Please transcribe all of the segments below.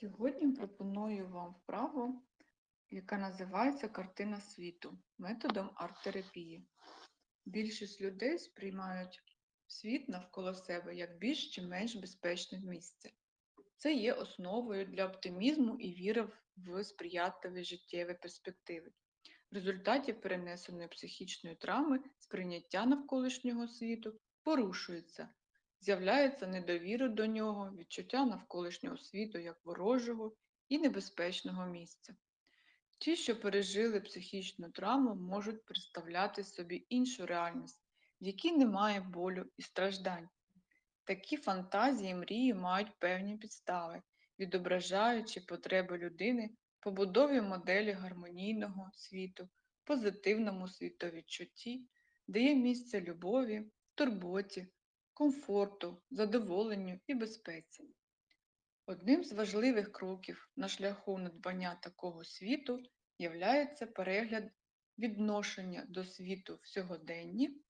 Сьогодні пропоную вам вправу, яка називається картина світу методом арт-терапії. Більшість людей сприймають світ навколо себе як більш чи менш безпечне місце. Це є основою для оптимізму і віри в сприятливі життєві перспективи. В результаті перенесеної психічної травми сприйняття навколишнього світу порушується, з'являється недовіра до нього, відчуття навколишнього світу як ворожого і небезпечного місця. Ті, що пережили психічну травму, можуть представляти собі іншу реальність, в якій немає болю і страждань. Такі фантазії мрії мають певні підстави, відображаючи потреби людини побудові моделі гармонійного світу, позитивному світовідчутті, де є місце любові, турботі, комфорту, задоволенню і безпеці. Одним з важливих кроків на шляху надбання такого світу являється перегляд відношення до світу в сьогоденні,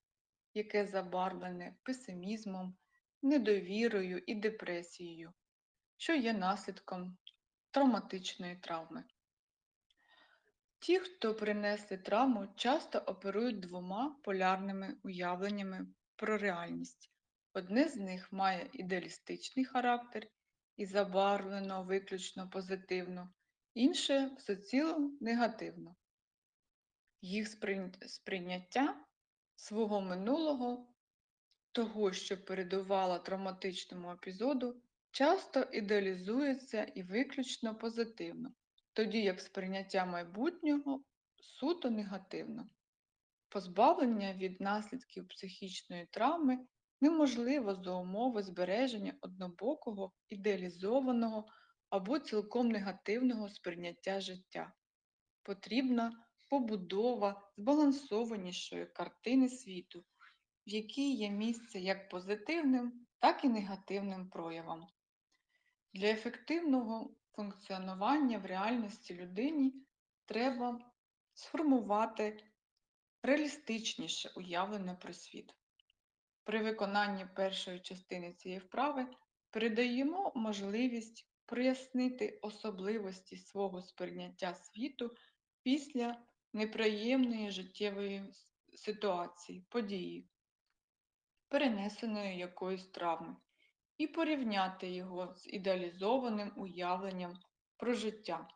яке забарвлене песимізмом, недовірою і депресією, що є наслідком травматичної травми. Ті, хто принесли травму, часто оперують двома полярними уявленнями про реальність. Одне з них має ідеалістичний характер і забарвлено виключно позитивно, інше всеціло негативно. Їх сприйняття свого минулого, того, що передувало травматичному епізоду, часто ідеалізується і виключно позитивно, тоді як сприйняття майбутнього суто негативно. Позбавлення від наслідків психічної травми неможливо за умови збереження однобокого, ідеалізованого або цілком негативного сприйняття життя. Потрібна побудова збалансованішої картини світу, в якій є місце як позитивним, так і негативним проявам. Для ефективного функціонування в реальності людині треба сформувати реалістичніше уявлення про світ. При виконанні першої частини цієї вправи передаємо можливість прояснити особливості свого сприйняття світу після неприємної життєвої ситуації, події, перенесеної якоїсь травми, і порівняти його з ідеалізованим уявленням про життя.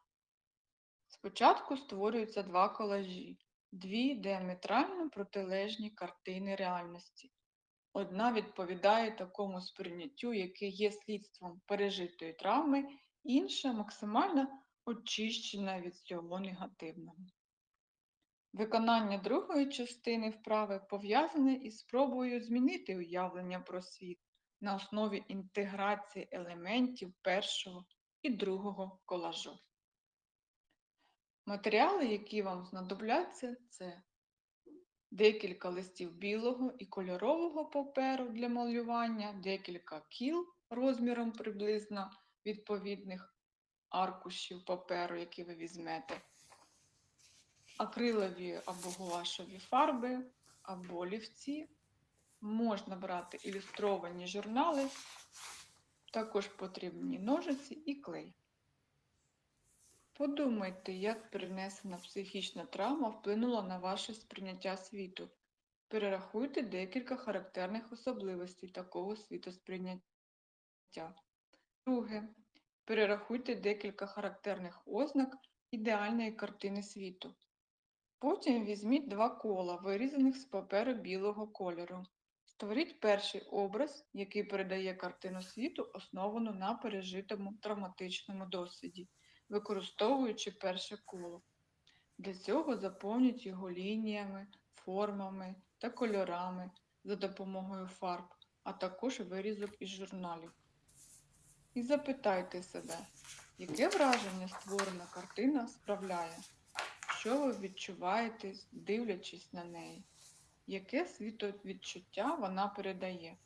Спочатку створюються два колажі, дві діаметрально протилежні картини реальності. Одна відповідає такому сприйняттю, яке є слідством пережитої травми, інша максимально очищена від цього негативного. Виконання другої частини вправи пов'язане із спробою змінити уявлення про світ на основі інтеграції елементів першого і другого колажу. Матеріали, які вам знадобляться, це декілька листів білого і кольорового паперу для малювання, декілька кіл розміром приблизно відповідних аркушів паперу, які ви візьмете, акрилові або гуашові фарби, або олівці. Можна брати ілюстровані журнали, також потрібні ножиці і клей. Подумайте, як перенесена психічна травма вплинула на ваше сприйняття світу. Перерахуйте декілька характерних особливостей такого світосприйняття. Друге. Перерахуйте декілька характерних ознак ідеальної картини світу. Потім візьміть два кола, вирізаних з паперу білого кольору. Створіть перший образ, який передає картину світу, основану на пережитому травматичному досвіді використовуючи перше коло. Для цього заповніть його лініями, формами та кольорами за допомогою фарб, а також вирізок із журналів. І запитайте себе, яке враження створена картина справляє, що ви відчуваєте, дивлячись на неї, яке світовідчуття вона передає.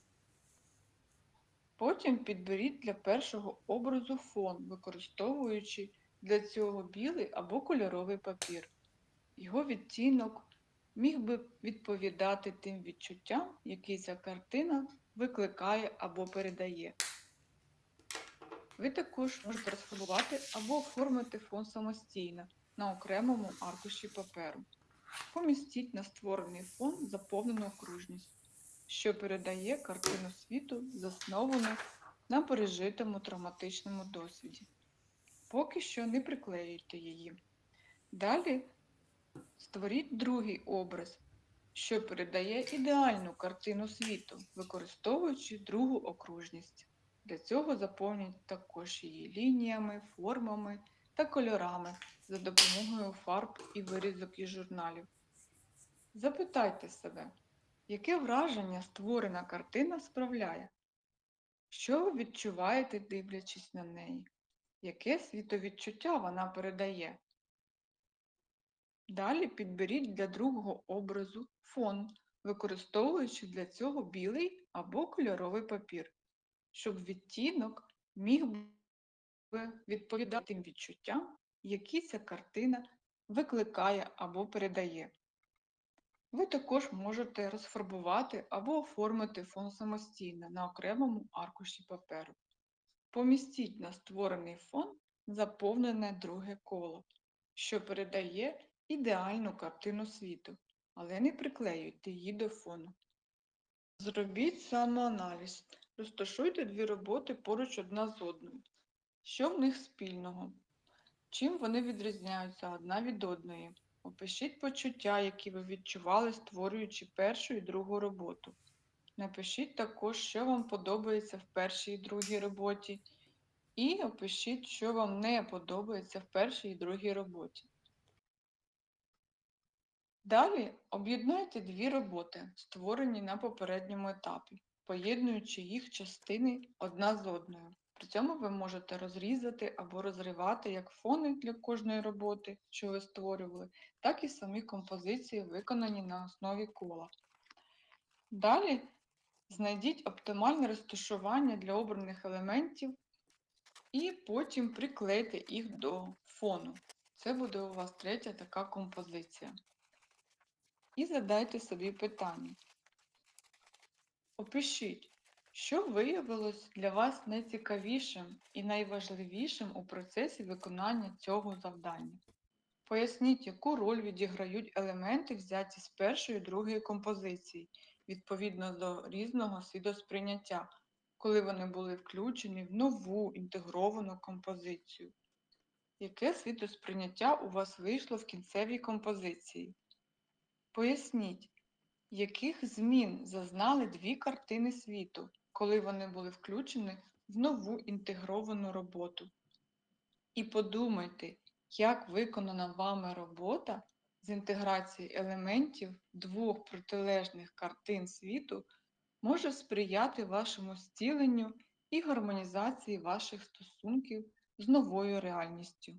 Потім підберіть для першого образу фон, використовуючи для цього білий або кольоровий папір. Його відтінок міг би відповідати тим відчуттям, які ця картина викликає або передає. Ви також можете розфарбувати або оформити фон самостійно на окремому аркуші паперу. Помістіть на створений фон заповнену окружність, що передає картину світу, засновану на пережитому травматичному досвіді. Поки що не приклеюйте її. Далі створіть другий образ, що передає ідеальну картину світу, використовуючи другу окружність. Для цього заповніть також її лініями, формами та кольорами за допомогою фарб і вирізок із журналів. Запитайте себе, яке враження створена картина справляє? Що ви відчуваєте, дивлячись на неї? Яке світовідчуття вона передає? Далі підберіть для другого образу фон, використовуючи для цього білий або кольоровий папір, щоб відтінок міг би відповідати тим відчуттям, які ця картина викликає або передає. Ви також можете розфарбувати або оформити фон самостійно на окремому аркуші паперу. Помістіть на створений фон заповнене друге коло, що передає ідеальну картину світу, але не приклеюйте її до фону. Зробіть самоаналіз. Розташуйте дві роботи поруч одна з одною. Що в них спільного? Чим вони відрізняються одна від одної? Опишіть почуття, які ви відчували, створюючи першу і другу роботу. Напишіть також, що вам подобається в першій і другій роботі, і опишіть, що вам не подобається в першій і другій роботі. Далі об'єднайте дві роботи, створені на попередньому етапі, поєднуючи їх частини одна з одною. При цьому ви можете розрізати або розривати як фони для кожної роботи, що ви створювали, так і самі композиції, виконані на основі кола. Далі знайдіть оптимальне розташування для обраних елементів і потім приклейте їх до фону. Це буде у вас третя така композиція. І задайте собі питання. Опишіть, що виявилось для вас найцікавішим і найважливішим у процесі виконання цього завдання. Поясніть, яку роль відіграють елементи, взяті з першої і другої композиції, відповідно до різного світосприйняття, коли вони були включені в нову інтегровану композицію. Яке світосприйняття у вас вийшло в кінцевій композиції? Поясніть, яких змін зазнали дві картини світу, коли вони були включені в нову інтегровану роботу. І подумайте, як виконана вами робота з інтеграції елементів двох протилежних картин світу може сприяти вашому зціленню і гармонізації ваших стосунків з новою реальністю.